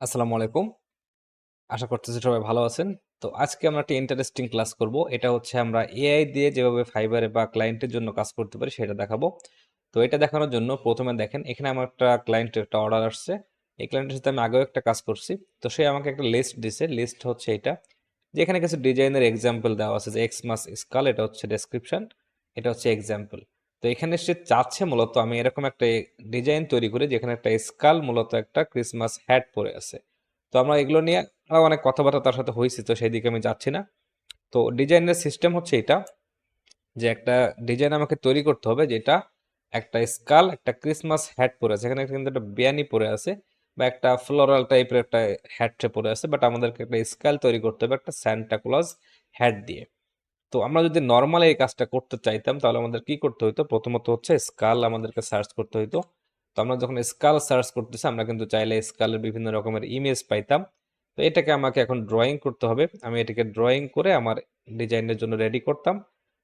আসসালামু আলাইকুম। আশা করতেছি সবাই ভালো আছেন। তো আজকে আমরা একটা ইন্টারেস্টিং ক্লাস করব। এটা হচ্ছে আমরা এআই দিয়ে যেভাবে ফাইবারে বা ক্লায়েন্টের জন্য কাজ করতে পারি সেটা দেখাবো। তো এটা দেখানোর জন্য প্রথমে দেখেন, এখানে আমার একটা ক্লায়েন্টের একটা অর্ডার আসছে। এই ক্লায়েন্টের সাথে আমি আগেও একটা কাজ করছি। তো সে আমাকে একটা লিস্ট দিছে। লিস্ট হচ্ছে এটা। যেখানে কিছু ডিজাইনের এক্সাম্পল দেওয়া আছে যে এক্স মাস স্কাল এটা হচ্ছে ডেসক্রিপশন এটা হচ্ছে এক্সাম্পল তো এখানে সে চাচ্ছে মূলত, আমি এরকম একটা ডিজাইন তৈরি করি যেখানে একটা স্কাল মূলত একটা ক্রিসমাস হ্যাট পরে আছে। তো আমরা এগুলো নিয়ে আরও অনেক কথাবার্তা তার সাথে হয়েছি তো সেই দিকে আমি যাচ্ছি না। তো ডিজাইনের সিস্টেম হচ্ছে এটা যে একটা ডিজাইন আমাকে তৈরি করতে হবে যেটা একটা স্কাল, একটা ক্রিসমাস হ্যাট পরে আছে। এখানে কিন্তু একটা বিয়ানি পরে আছে বা একটা ফ্লোরাল টাইপের একটা হ্যাট পরে আছে, বাট আমাদেরকে একটা স্কাল তৈরি করতে হবে একটা স্যান্টা ক্লজ হ্যাট দিয়ে। তো আমরা যদি নর্মাল এই কাজটা করতে চাইতাম, তাহলে আমাদের কি করতে হইতো? প্রথমত হচ্ছে স্কাল আমাদেরকে সার্চ করতে হইতো। তো আমরা যখন স্কাল সার্চ করতেছি, আমরা কিন্তু চাইলে স্কালের বিভিন্ন রকমের ইমেজ পাইতাম। তো এটাকে আমাকে এখন ড্রয়িং করতে হবে। আমি এটাকে ড্রয়িং করে আমার ডিজাইনের জন্য রেডি করতাম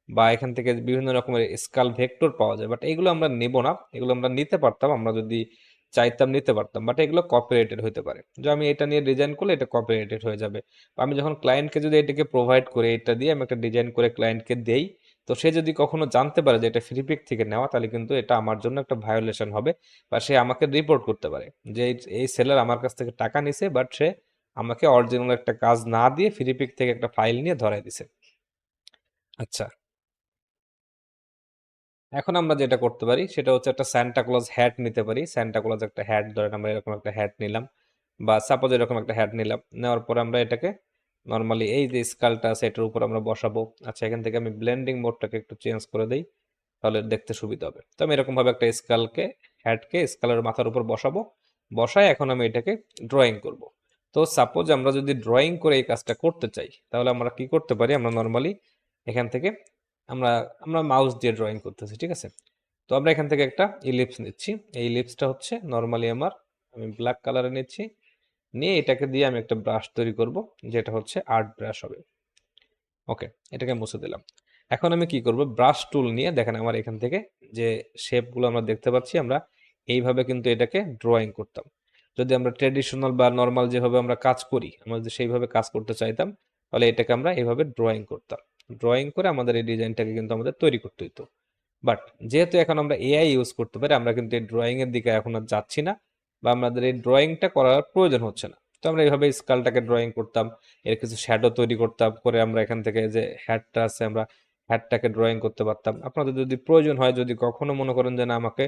বা এখান থেকে বিভিন্ন রকমের স্কাল ভেক্টর পাওয়া যায়। বাট এগুলো আমরা নেব না। এগুলো আমরা নিতে পারতাম। আমরা যদি চাইতাম নিতে পারতাম বাট এগুলো কপিরাইটেড হতে পারে। যে আমি এটা নিয়ে ডিজাইন করলে এটা কপিরাইটেড হয়ে যাবে। আমি যখন ক্লায়েন্টকে যদি এটাকে প্রোভাইড করে, এটা দিয়ে আমি একটা ডিজাইন করে ক্লায়েন্টকে দেই, তো সে যদি কখনো জানতে পারে যে এটা ফ্রি পিক থেকে নেওয়া, তাহলে কিন্তু এটা আমার জন্য একটা ভায়োলেশন হবে বা সে আমাকে রিপোর্ট করতে পারে যে এই- সেলার আমার কাছ থেকে টাকা নিছে বাট সে আমাকে অরিজিনাল একটা কাজ না দিয়ে পিক থেকে একটা ফাইল নিয়ে ধরাই দিছে। আচ্ছা এখন আমরা যেটা করতে পারি, সেটা হচ্ছে একটা স্যান্টা ক্লজ হ্যাট নিতে পারি। স্যান্টা ক্লজ একটা হ্যাট ধরেন আমরা এরকম একটা হ্যাট নিলাম বা সাপোজ এরকম একটা হ্যাট নিলাম। নেওয়ার পর আমরা এটাকে নর্মালি এই যে স্কালটা আছে, এটার উপর আমরা বসাবো। আচ্ছা এখান থেকে আমি ব্লেন্ডিং মোডটাকে একটু চেঞ্জ করে দিই, তাহলে দেখতে সুবিধা হবে। তো আমি এরকম ভাবে একটা স্কালকে হ্যাটকে স্কালের মাথার উপর বসাবো। বসায় এখন আমি এটাকে ড্রয়িং করব। তো সাপোজ আমরা যদি ড্রয়িং করে এই কাজটা করতে চাই, তাহলে আমরা কি করতে পারি? আমরা নর্মালি এখান থেকে আমরা আমরা মাউস দিয়ে ড্রয়িং করতেছি, ঠিক আছে? তো আমরা এখান থেকে একটা ইলিপস নিচ্ছি। এই ইলিপসটা হচ্ছে নর্মালি আমার, আমি ব্ল্যাক কালারে নিচ্ছি। নিয়ে এটাকে দিয়ে আমি একটা ব্রাশ তৈরি করব, যেটা হচ্ছে আর্ট ব্রাশ হবে। ওকে এটাকে মুছে দিলাম। এখন আমি কি করব? ব্রাশ টুল নিয়ে, দেখেন আমার এখান থেকে যে শেপগুলো আমরা দেখতে পাচ্ছি, আমরা এইভাবে কিন্তু এটাকে ড্রয়িং করতাম। যদি আমরা ট্রেডিশনাল বা নর্মাল যেভাবে আমরা কাজ করি, আমরা যদি সেইভাবে কাজ করতে চাইতাম, তাহলে এটাকে আমরা এইভাবে ড্রয়িং করতাম। ড্রয়িং করে আমাদের এই ডিজাইনটাকে কিন্তু আমাদের তৈরি করতে হতো বাট যেহেতু এখন আমরা এআই ইউজ করতে পারি, আমরা কিন্তু এই ড্রয়িং এর দিকে এখন আর যাচ্ছি না বা আমাদের এই ড্রয়িংটা করার প্রয়োজন হচ্ছে না। তো আমরা এইভাবে স্কালটাকে ড্রয়িং করতাম, এর কিছু শ্যাডো তৈরি করতাম, করে আমরা এখান থেকে যে হ্যাটটা আছে আমরা হ্যাটটাকে ড্রয়িং করতে পারতাম। আপনাদের যদি প্রয়োজন হয়, যদি কখনো মনে করেন যে না, আমাকে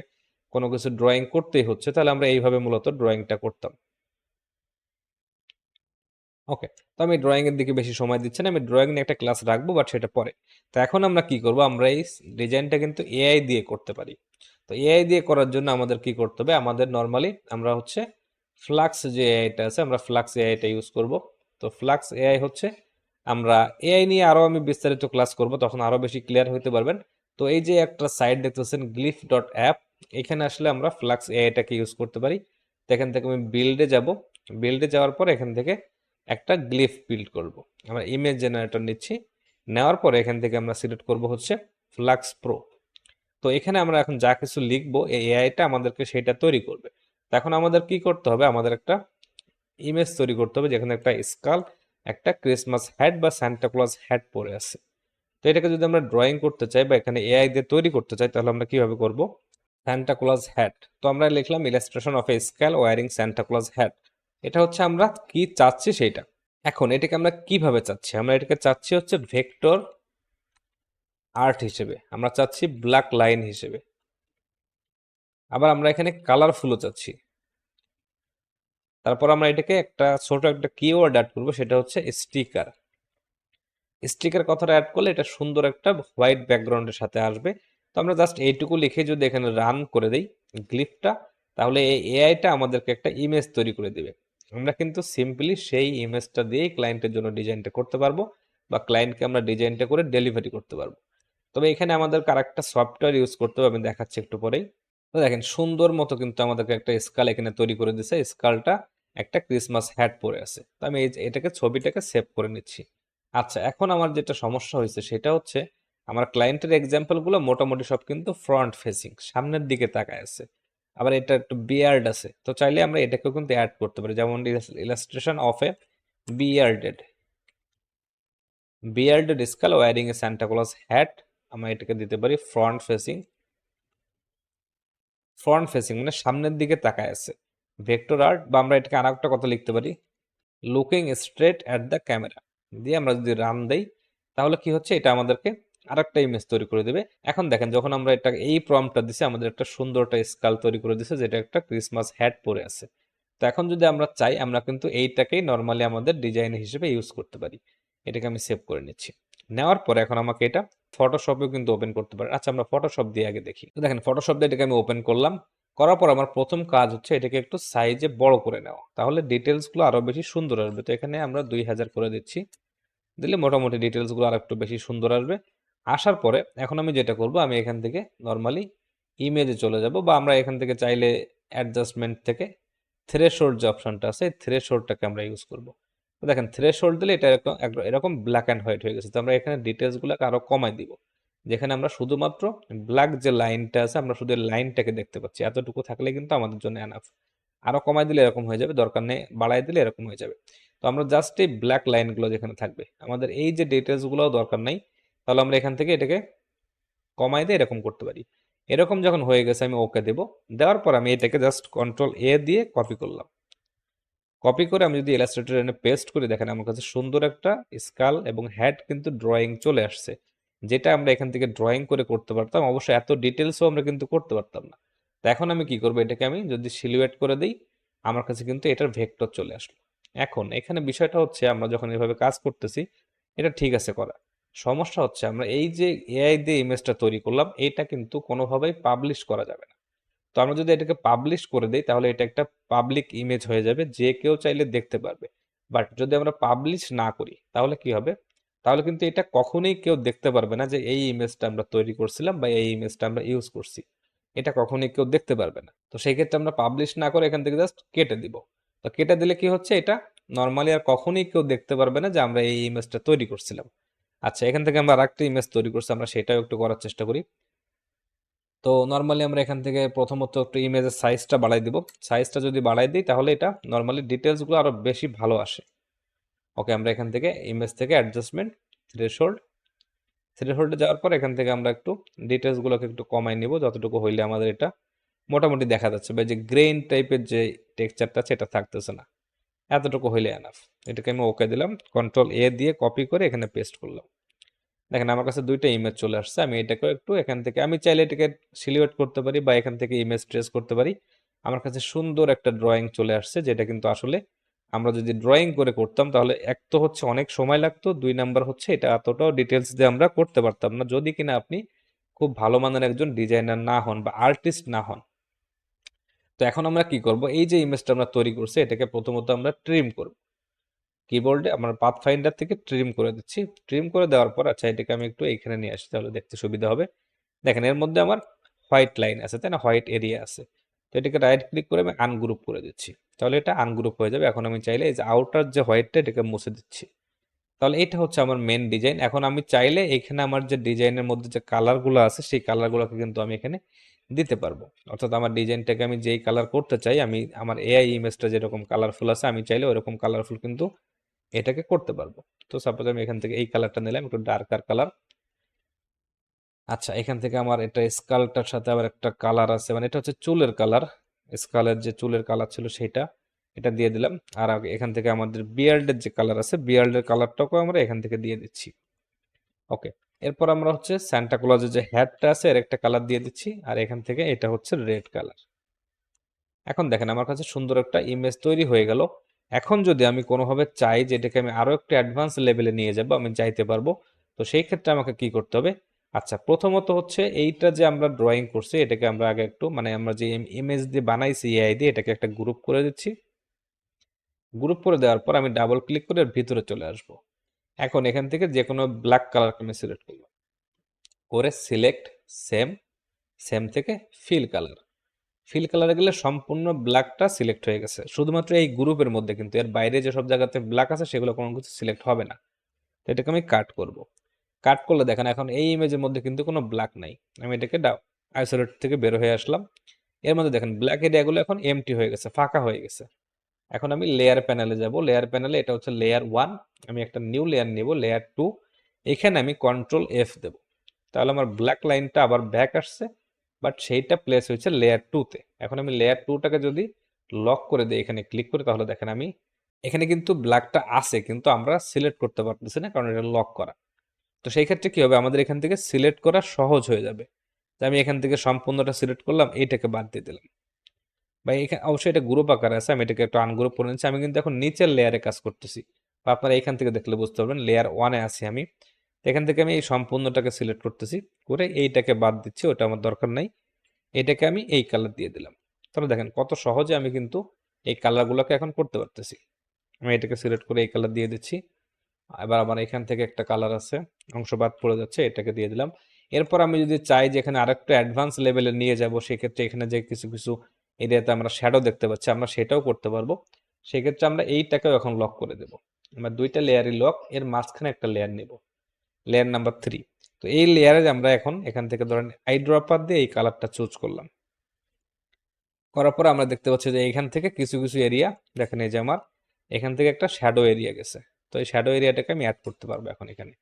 কোনো কিছু ড্রয়িং করতেই হচ্ছে, তাহলে আমরা এইভাবে মূলত ড্রয়িংটা করতাম। ওকে তো আমি ড্রয়িংয়ের দিকে বেশি সময় দিচ্ছি না, আমি ড্রয়িং নিয়ে একটা ক্লাস রাখব বাট সেটা পরে। তো এখন আমরা কি করব, আমরা এই ডিজাইনটা কিন্তু এআই দিয়ে করতে পারি। তো এআই দিয়ে করার জন্য আমাদের কি করতে হবে, আমাদের নর্মালি আমরা হচ্ছে ফ্লাক্স যে এআইটা আছে, আমরা ফ্লাক্স এআইটা ইউজ করব। তো ফ্লাক্স এআই হচ্ছে, আমরা এআই নিয়ে আরও আমি বিস্তারিত ক্লাস করব, তখন আরও বেশি ক্লিয়ার হইতে পারবেন। তো এই যে একটা সাইট দেখতেছেন গ্লিফ ডট অ্যাপ এখানে আসলে আমরা ফ্লাক্স এআইটাকে ইউজ করতে পারি। তো এখান থেকে আমি বিল্ডে যাব। বিল্ডে যাওয়ার পর এখান থেকে একটা গ্লিফ বিল্ড করব। আমরা ইমেজ জেনারেটর নিচ্ছি। নেওয়ার পরে এখান থেকে আমরা সিলেক্ট করব হচ্ছে ফ্লাক্স প্রো তো এখানে আমরা এখন যা কিছু লিখব, এই এআইটা আমাদেরকে সেটা তৈরি করবে। এখন আমাদের কি করতে হবে? আমাদের একটা ইমেজ তৈরি করতে হবে, যেখানে একটা স্কাল একটা ক্রিসমাস হ্যাট বা সান্টা ক্লজ হ্যাট পরে আছে। তো এটাকে যদি আমরা ড্রয়িং করতে চাই বা এখানে এআই দিয়ে তৈরি করতে চাই, তাহলে আমরা কীভাবে করব? সান্টা ক্লজ হ্যাট তো আমরা লিখলাম illustration of a skull wearing Santa Claus hat এটা হচ্ছে আমরা কি চাচ্ছি সেটা এখন এটাকে আমরা কীভাবে চাচ্ছি? আমরা এটাকে চাচ্ছি হচ্ছে ভেক্টর আর্ট হিসেবে। আমরা চাচ্ছি ব্ল্যাক লাইন হিসেবে। আবার আমরা এখানে কালারফুলও চাচ্ছি। তারপর আমরা এটাকে একটা ছোট একটা কিওয়ার্ড অ্যাড করব, সেটা হচ্ছে স্টিকার। স্টিকার কথাটা অ্যাড করলে এটা সুন্দর একটা হোয়াইট ব্যাকগ্রাউন্ডের সাথে আসবে। তো আমরা জাস্ট এইটুকু লিখে যদি এখানে রান করে দেই গ্লিফটা তাহলে এই এআইটা আমাদেরকে একটা ইমেজ তৈরি করে দিবে। আমরা কিন্তু সিম্পলি সেই ইমেজটা দিয়েই ক্লায়েন্টের জন্য ডিজাইনটা করতে পারব বা ক্লায়েন্টকে আমরা ডিজাইনটা করে ডেলিভারি করতে পারব। তবে এখানে আমাদের আরেকটা সফটওয়্যার ইউজ করতে হবে, আমি দেখাচ্ছি একটু পরেই। তো দেখেন, সুন্দর মতো কিন্তু আমাদেরকে একটা স্কাল এখানে তৈরি করে দিছে স্কালটা একটা ক্রিসমাস হ্যাট পরে আছে। তো আমি এটাকে, ছবিটাকে সেভ করে নিচ্ছি। আচ্ছা এখন আমার যেটা সমস্যা হয়েছে সেটা হচ্ছে, আমার ক্লায়েন্টের এক্সাম্পলগুলো মোটামুটি সব কিন্তু ফ্রন্ট ফেসিং সামনের দিকে তাকায় আছে। আবার এটা একটু বিয়ার্ড আছে। তো চাইলে আমরা এটাকেও কিন্তু অ্যাড করতে পারি। যেমন illustration of a bearded bearded skull wearing a Santa Claus hat আমরা এটাকে দিতে পারি ফ্রন্ট ফেসিং ফ্রন্ট ফেসিং মানে সামনের দিকে তাকায় আছে। ভেক্টর আর্ট বা আমরা এটাকে আরেকটা কথা লিখতে পারি looking straight at the camera দিয়ে আমরা যদি রান দেই, তাহলে কি হচ্ছে? এটা আমাদেরকে আরেকটা ইমেজ তৈরি করে দেবে। এখন দেখেন, যখন আমরা এটা, এই প্রমটা দিছি, আমাদের একটা সুন্দর একটা স্কাল তৈরি করে দিছে, যেটা একটা ক্রিসমাস হ্যাট পরে আছে। তো এখন যদি আমরা চাই, আমরা কিন্তু এইটাকেই নর্মালি আমাদের ডিজাইন হিসেবে ইউজ করতে পারি। এটাকে আমি সেভ করে নিচ্ছি। নেওয়ার পরে এখন আমাকে এটা ফটোশপেও কিন্তু ওপেন করতে পারে। আচ্ছা আমরা ফটোশপ দিয়ে আগে দেখি। দেখেন ফটোশপ দিয়ে এটাকে আমি ওপেন করলাম। করার পর আমার প্রথম কাজ হচ্ছে এটাকে একটু সাইজে বড় করে নেওয়া। তাহলে ডিটেলসগুলো আরও বেশি সুন্দর আসবে। তো এখানে আমরা দুই হাজার করে দিচ্ছি। দিলে মোটামুটি ডিটেলসগুলো আর একটু বেশি সুন্দর আসবে। আসার পরে এখন আমি যেটা করব, আমি এখান থেকে নর্মালি ইমেজে চলে যাব বা আমরা এখান থেকে চাইলে অ্যাডজাস্টমেন্ট থেকে থ্রেশোল্ড যে অপশনটা আছে থ্রেশোল্ডটাকে আমরা ইউজ করব। তো দেখেন থ্রেশোল্ড দিলে এটা এরকম এরকম ব্ল্যাক অ্যান্ড হোয়াইট হয়ে গেছে। তো আমরা এখানে ডিটেলসগুলোকে আরও কমাই দিব। যেখানে আমরা শুধুমাত্র ব্ল্যাক যে লাইনটা আছে, আমরা শুধু লাইনটাকে দেখতে পাচ্ছি। এতটুকু থাকলে কিন্তু আমাদের জন্য এনাফ আরও কমাই দিলে এরকম হয়ে যাবে, দরকার নেই, বাড়াই দিলে এরকম হয়ে যাবে। তো আমরা জাস্ট এই ব্ল্যাক লাইনগুলো যেখানে থাকবে, আমাদের এই যে ডিটেলসগুলোও দরকার নাই। তাহলে আমরা এখান থেকে এটাকে কমাই দিয়ে এরকম করতে পারি। এরকম যখন হয়ে গেছে, আমি ওকে দেব। দেওয়ার পর আমি এটাকে জাস্ট কন্ট্রোল এ দিয়ে কপি করলাম। কপি করে আমি যদি ইলাস্ট্রেটর এনে পেস্ট করি দেখেন, আমার কাছে সুন্দর একটা স্কাল এবং হ্যাড কিন্তু ড্রয়িং চলে আসছে। যেটা আমরা এখান থেকে ড্রয়িং করে করতে পারতাম অবশ্য এত ডিটেলসও আমরা কিন্তু করতে পারতাম না। তো এখন আমি কি করব, এটাকে আমি যদি সিলুয়েট করে দিই, আমার কাছে কিন্তু এটার ভেক্টর চলে আসলো। এখন এখানে বিষয়টা হচ্ছে, আমরা যখন এভাবে কাজ করতেছি, এটা ঠিক আছে করা। সমস্যা হচ্ছে আমরা এই যে এআই দিয়ে ইমেজটা তৈরি করলাম, এটা কিন্তু কোনোভাবেই পাবলিশ করা যাবে না। তো আমরা যদি এটাকে পাবলিশ করে দিই, তাহলে এটা একটা পাবলিক ইমেজ হয়ে যাবে, যে কেউ চাইলে দেখতে পারবে। বাট যদি আমরা পাবলিশ না করি, তাহলে কি হবে? তাহলে কিন্তু এটা কখনোই কেউ দেখতে পারবে না যে এই ইমেজটা আমরা তৈরি করছিলাম বা এই ইমেজটা আমরা ইউজ করছি। এটা কখনোই কেউ দেখতে পারবে না। তো সেই ক্ষেত্রে আমরা পাবলিশ না করে এখান থেকে জাস্ট কেটে দিব। তো কেটে দিলে কি হচ্ছে? এটা নর্মালি আর কখনোই কেউ দেখতে পারবে না যে আমরা এই ইমেজটা তৈরি করছিলাম। আচ্ছা এখান থেকে আমরা আরেকটা ইমেজ তৈরি করছি, আমরা সেটাও একটু করার চেষ্টা করি। তো নর্মালি আমরা এখান থেকে প্রথমত একটু ইমেজের সাইজটা বাড়াই দিব। সাইজটা যদি বাড়াই দিই, তাহলে এটা নর্মালি ডিটেলসগুলো আরও বেশি ভালো আসে। ওকে আমরা এখান থেকে ইমেজ থেকে অ্যাডজাস্টমেন্ট থ্রেশোল্ড থ্রেশোল্ডে যাওয়ার পর এখান থেকে আমরা একটু ডিটেলসগুলোকে একটু কমাই নিব, যতটুকু হইলে আমাদের এটা মোটামুটি দেখা যাচ্ছে। বা যে গ্রেইন টাইপের যে টেক্সচারটা এটা থাকতেছে না। এতটুকু হইলে এনাফ এটাকে আমি ওকে দিলাম কন্ট্রোল এ দিয়ে কপি করে এখানে পেস্ট করলাম। দেখেন আমার কাছে দুইটা ইমেজ চলে আসছে, আমি এটাকে একটু এখান থেকে, আমি চাইলে এটাকে সিলিউট করতে পারি বা এখান থেকে ইমেজ ট্রেস করতে পারি। আমার কাছে সুন্দর একটা ড্রয়িং চলে আসছে, যেটা কিন্তু আসলে আমরা যদি ড্রয়িং করে করতাম, তাহলে এক তো হচ্ছে অনেক সময় লাগতো, দুই নাম্বার হচ্ছে, এটা এতটাও ডিটেলস দিয়ে আমরা করতে পারতাম না। যদি কিনা আপনি খুব ভালো মানের একজন ডিজাইনার না হন বা আর্টিস্ট না হন তো এখন আমরা কি করব? এই যে ইমেজটা আমরা তৈরি করছি, এটাকে প্রথমত আমরা ট্রিম করব। কিবোর্ডে আমরা পাথ ফাইন্ডার থেকে ট্রিম করে দিচ্ছি। ট্রিম করে দেওয়ার পর আচ্ছা এটাকে আমি একটু এখানে নিয়ে আসি, তাহলে দেখতে সুবিধা হবে। দেখেন, এর মধ্যে আমার হোয়াইট লাইন আছে, তাই না? হোয়াইট এরিয়া আছে। তো এটাকে রাইট ক্লিক করে আমি আনগ্রুপ করে দিচ্ছি। তাহলে এটা আনগ্রুপ হয়ে যাবে। এখন আমি চাইলে এই যে আউটার যে হোয়াইটটা এটাকে মুছে দিচ্ছি। তাহলে এটা হচ্ছে আমার মেন ডিজাইন এখন আমি চাইলে এখানে আমার যে ডিজাইনের মধ্যে যে কালারগুলো আছে, সেই কালারগুলোকে কিন্তু আমি এখানে দিতে পারব। অর্থাৎ আমার ডিজাইনটাকে আমি যেই কালার করতে চাই, আমি আমার এআই ইমেজটা যেরকম কালারফুল আছে, আমি চাইলে ওরকম কালারফুল কিন্তু এটাকে করতে পারব। তো সাপোজ আমি এখান থেকে এই কালারটা নিলাম, একটু ডার্কার কালার আচ্ছা এখান থেকে আমার এটা স্কালটার সাথে আবার একটা কালার আছে মানে এটা হচ্ছে চুলের কালার স্কালের যে চুলের কালার ছিল সেটা, এটা দিয়ে দিলাম। আর এখান থেকে আমাদের বিয়ার্ডের যে কালার আছে বিয়ার্ডের কালারটাকেও আমরা এখান থেকে দিয়ে দিচ্ছি। ওকে এরপর আমরা হচ্ছে স্যান্টা ক্লজের যে হ্যাটটা আছে, এর একটা কালার দিয়ে দিচ্ছি, আর এখান থেকে এটা হচ্ছে রেড কালার এখন দেখেন আমার কাছে সুন্দর একটা ইমেজ তৈরি হয়ে গেল। এখন যদি আমি কোনোভাবে চাই যে এটাকে আমি আরও একটু অ্যাডভান্স লেভেলে নিয়ে যাব, আমি চাইতে পারব, তো সেই ক্ষেত্রে আমাকে কি করতে হবে? আচ্ছা প্রথমত হচ্ছে এইটা যে আমরা ড্রয়িং করছি, এটাকে আমরা আগে একটু মানে আমরা যে ইমেজ দিয়ে বানাইছি এআই দিয়ে এটাকে একটা গ্রুপ করে দিচ্ছি। গ্রুপ করে দেওয়ার পর আমি ডাবল ক্লিক করে ভিতরে চলে আসব। এখন এখান থেকে যে কোনো ব্ল্যাক কালারকে আমি সিলেক্ট করব। করে সিলেক্ট সেম সেম থেকে ফিল কালার ফিল কালারে গেলে সম্পূর্ণ ব্ল্যাকটা সিলেক্ট হয়ে গেছে। শুধুমাত্র এই গ্রুপের মধ্যে কিন্তু, এর বাইরে যে সব জায়গাতে ব্ল্যাক আছে সেগুলো কোনো কিছু সিলেক্ট হবে না। তো এটাকে আমি কাট করব। কাট করলে দেখেন এখন এই ইমেজের মধ্যে কিন্তু কোনো ব্ল্যাক নাই। আমি এটাকে আইসোলেট থেকে বের হয়ে আসলাম। এর মধ্যে দেখেন ব্ল্যাক এরিয়াগুলো এখন এমটি হয়ে গেছে, ফাঁকা হয়ে গেছে। এখন আমি লেয়ার প্যানেলে যাব। লেয়ার প্যানেলে এটা হচ্ছে লেয়ার ওয়ান আমি একটা নিউ লেয়ার নেব লেয়ার টু এখানে আমি কন্ট্রোল এফ দেব। তাহলে আমার ব্ল্যাক লাইনটা আবার ব্যাক আসছে বাট সেইটা প্লেস হয়েছে লেয়ার টুতে এখন আমি লেয়ার টুটাকে যদি লক করে দিই এখানে ক্লিক করি, তাহলে দেখেন আমি, এখানে কিন্তু ব্ল্যাকটা আছে, কিন্তু আমরা সিলেক্ট করতে পারতেছি না, কারণ এটা লক করা। তো সেই ক্ষেত্রে কি হবে? আমাদের এখান থেকে সিলেক্ট করা সহজ হয়ে যাবে। আমি এখান থেকে সম্পূর্ণটা সিলেক্ট করলাম, এইটাকে বাদ দিয়ে দিলাম। বা এখানে অবশ্যই এটা গ্রুপ আকারে আছে, আমি এটাকে একটু আনগ্রুপ করে নিচ্ছি। আমি কিন্তু এখন নিচের লেয়ারে কাজ করতেছি। বা আপনারা এখান থেকে দেখলে বুঝতে পারবেন লেয়ার ওয়ানে আছি আমি। এখান থেকে আমি এই সম্পূর্ণটাকে সিলেক্ট করতেছি, করে এইটাকে বাদ দিচ্ছি, ওটা আমার দরকার নাই। এটাকে আমি এই কালার দিয়ে দিলাম। তাহলে দেখেন, কত সহজে আমি কিন্তু এই কালারগুলোকে এখন করতে পারতেছি। আমি এটাকে সিলেক্ট করে এই কালার দিয়ে দিচ্ছি। এবার আমার এখান থেকে একটা কালার আছে, অংশ বাদ পড়ে যাচ্ছে, এটাকে দিয়ে দিলাম। এরপর আমি যদি চাই যে এখানে আরেকটু অ্যাডভান্স লেভেলে নিয়ে যাব, সেক্ষেত্রে এখানে যে কিছু কিছু এরিয়াতে আমরা শ্যাডো দেখতে পাচ্ছি, আমরা সেটাও করতে পারব। সেক্ষেত্রে আমরা এইটাকেও এখন লক করে দেব। আমরা দুইটা লেয়ারই লক এর মাঝখানে একটা লেয়ার নেব। লেয়ার নাম্বার থ্রি তো এই লেয়ারে আমরা এখন, এখান থেকে ধরেন আই ড্রপার দিয়ে এই কালারটা চুজ করলাম। করার পর আমরা দেখতে পাচ্ছি যে এখান থেকে কিছু কিছু এরিয়া দেখেন এই যে আমার, এখান থেকে একটা শ্যাডো এরিয়া গেছে। তো এই শ্যাডো এরিয়াটাকে আমি অ্যাড করতে পারব এখন এখানে।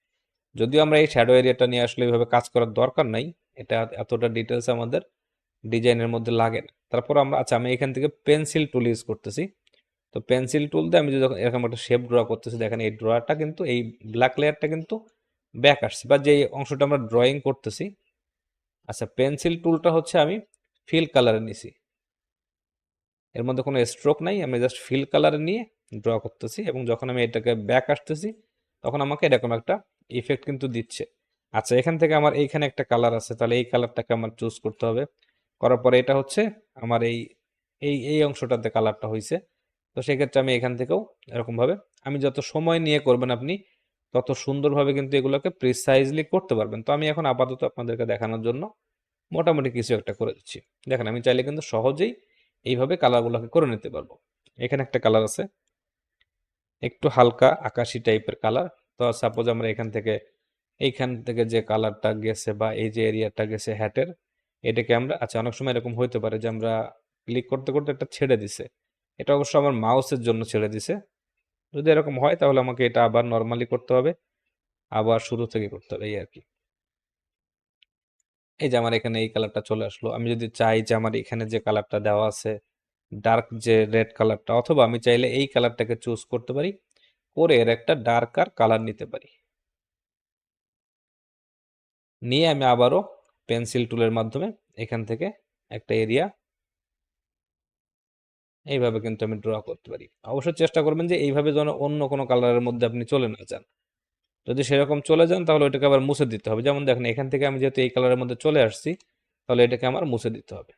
যদিও আমরা এই শ্যাডো এরিয়াটা নিয়ে আসলে এইভাবে কাজ করার দরকার নাই, এটা এতটা ডিটেলস আমাদের ডিজাইনের মধ্যে লাগে না। তারপর আমরা আচ্ছা আমি এখান থেকে পেন্সিল টুল ইউজ করতেছি। তো পেন্সিল টুল দিয়ে আমি যখন এরকম একটা শেপ ড্র করতেছি, দেখেন এই ড্রয়ারটা কিন্তু, এই ব্ল্যাক লেয়ারটা কিন্তু ব্যাক আসছে বা যে অংশটা আমরা ড্রয়িং করতেছি আচ্ছা পেন্সিল টুলটা হচ্ছে আমি ফিল কালারে নিছি। এর মধ্যে কোনো স্ট্রোক নাই, আমি জাস্ট ফিল কালারে নিয়ে ড্র করতেছি এবং যখন আমি এটাকে ব্যাক আসতেছি, তখন আমাকে এরকম একটা ইফেক্ট কিন্তু দিচ্ছে। আচ্ছা এখান থেকে আমার এইখানে একটা কালার আছে, তাহলে এই কালারটাকে আমার চুজ করতে হবে। করার পরে এটা হচ্ছে আমার এই এই এই অংশটাতে কালারটা হয়েছে তো সেক্ষেত্রে আমি এখান থেকেও এরকমভাবে আমি যত সময় নিয়ে করবেন আপনি, তত সুন্দরভাবে কিন্তু এগুলোকে প্রিসাইজলি করতে পারবেন। তো আমি এখন আপাতত আপনাদেরকে দেখানোর জন্য মোটামুটি কিছু একটা করে দিচ্ছি। দেখেন, আমি চাইলে কিন্তু সহজেই এইভাবে কালারগুলোকে করে নিতে পারব। এখানে একটা কালার আছে, একটু হালকা আকাশি টাইপের কালার তো সাপোজ আমরা এখান থেকে, এইখান থেকে যে কালারটা গেছে বা এই যে এরিয়াটা গেছে হ্যাটের এটাকে আমরা আচ্ছা অনেক সময় এরকম হইতে পারে যে আমরা ক্লিক করতে করতে একটা ছেড়ে দিছে। এটা অবশ্য আমার মাউসের জন্য ছেড়ে দিছে। যদি এরকম হয় তাহলে আমাকে এটা আবার নর্মালি করতে হবে। আবার শুরু থেকে করতে হবে, এই আর কি। এই যে আমার এখানে এই কালারটা চলে আসলো। আমি যদি চাই যে আমার এখানে যে কালারটা দেওয়া আছে ডার্ক যে রেড কালারটা অথবা আমি চাইলে এই কালারটাকে চুজ করতে পারি, করে এর একটা ডার্কার কালার নিতে পারি। নিয়ে আমি আবারও পেন্সিল টুলের মাধ্যমে এখান থেকে একটা এরিয়া এইভাবে কিন্তু আমি ড্র করতে পারি। অবশ্যই চেষ্টা করবেন যে এইভাবে যেন অন্য কোনো কালারের মধ্যে আপনি চলে না যান। যদি সেরকম চলে যান তাহলে ওইটাকে আবার মুছে দিতে হবে। যেমন দেখেন, এখান থেকে আমি যেহেতু এই কালারের মধ্যে চলে আসছি, তাহলে এটাকে আমার মুছে দিতে হবে।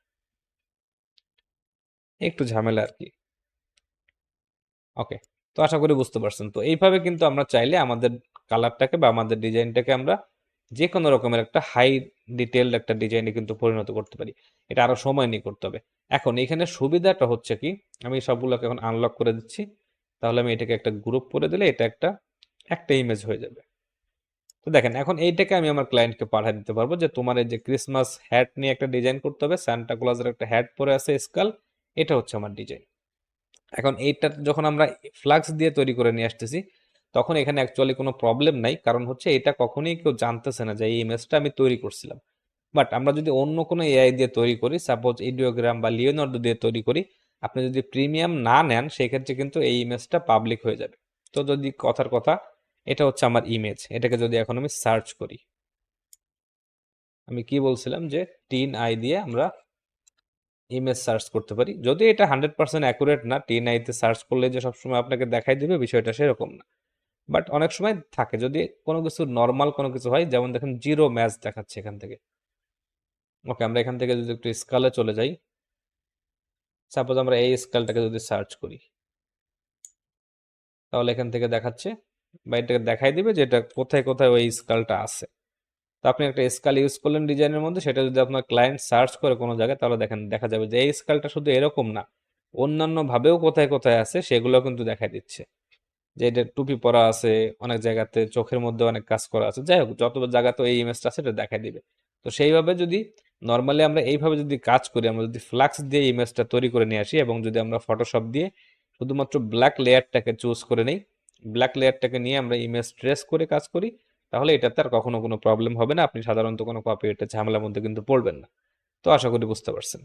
একটু ঝামেলা আর কি। ওকে, তো আশা করি বুঝতে পারছেন। তো এইভাবে কিন্তু আমরা চাইলে আমাদের কালারটাকে বা আমাদের ডিজাইনটাকে আমরা যে কোনো রকমের একটা হাই ডিটেলড একটা ডিজাইনে কিন্তু পরিণত করতে পারি। এটা আরও সময় নিয়ে করতে হবে। এখন এখানে সুবিধাটা হচ্ছে কি, আমি সবগুলোকে এখন আনলক করে দিচ্ছি। তাহলে আমি এটাকে একটা গ্রুপ করে দিলে এটা একটা একটা ইমেজ হয়ে যাবে। তো দেখেন, এখন এইটাকে আমি আমার ক্লায়েন্টকে পাঠিয়ে দিতে পারব যে তোমার এই যে ক্রিসমাস হ্যাট নিয়ে একটা ডিজাইন করতে হবে সান্টা ক্লজের একটা হ্যাট পরে আছে স্কাল এটা হচ্ছে আমার ডিজাইন এখন এইটা যখন আমরা ফ্লাক্স দিয়ে তৈরি করে নিয়ে আসতেছি তখন এখানে অ্যাকচুয়ালি কোনো প্রবলেম নাই। কারণ হচ্ছে এটা কখনোই কেউ জানতেছে না যে এই ইমেজটা আমি তৈরি করছিলাম। বাট আমরা যদি অন্য কোনো এআই দিয়ে তৈরি করি সাপোজ ইডিওগ্রাম বা লিওনার্ডো দিয়ে তৈরি করি, আপনি যদি প্রিমিয়াম না নেন, সেক্ষেত্রে কিন্তু এই ইমেজটা পাবলিক হয়ে যাবে। তো যদি কথার কথা, এটা হচ্ছে আমার ইমেজ এটাকে যদি এখন আমি সার্চ করি। আমি কি বলছিলাম যে টিন আই দিয়ে আমরা ইমেজ সার্চ করতে পারি। যদি এটা হান্ড্রেড পার্সেন্ট অ্যাকুরেট না টিন আইতে সার্চ করলে যে সবসময় আপনাকে দেখাই দিবে, বিষয়টা সেরকম না। বাট অনেক সময় থাকে যদি কোনো কিছু নর্মাল কোনো কিছু হয়, যেমন দেখেন জিরো ম্যাচ দেখাচ্ছে এখান থেকে। ওকে আমরা এখান থেকে যদি একটু স্কালে চলে যাই সাপোজ আমরা এই স্কালটাকে যদি সার্চ করি, তাহলে এখান থেকে দেখাচ্ছে বা এটাকে দেখাই দিবে যে এটা কোথায় কোথায় ওই স্কালটা আছে। তো আপনি একটা স্কাল ইউজ করলেন ডিজাইনের মধ্যে, সেটা যদি আপনার ক্লায়েন্ট সার্চ করে কোনো জায়গায়, তাহলে দেখেন, দেখা যাবে যে এই স্কালটা শুধু এরকম না অন্যান্য ভাবেও কোথায় কোথায় আছে, সেগুলো কিন্তু দেখাই দিচ্ছে। যে এটা টুপি পরা আছে, অনেক জায়গাতে চোখের মধ্যে অনেক কাজ করা আছে। যাই হোক, যত জায়গাতে এই ইমেজটা আছে, এটা দেখাই দিবে। তো সেইভাবে যদি নর্মালি আমরা এইভাবে যদি কাজ করি, আমরা যদি ফ্লাক্স দিয়ে ইমেজটা তৈরি করে নিয়ে আসি এবং যদি আমরা ফটোশপ দিয়ে শুধুমাত্র ব্ল্যাক লেয়ারটাকে চুজ করে নেই ব্ল্যাক লেয়ারটাকে নিয়ে আমরা ইমেজ ট্রেস করে কাজ করি, তাহলে এটাতে আর কখনো কোনো প্রবলেম হবে না। আপনি সাধারণত কোনো কপিরাইটের ঝামেলার মধ্যে কিন্তু পড়বেন না। তো আশা করি বুঝতে পারছেন।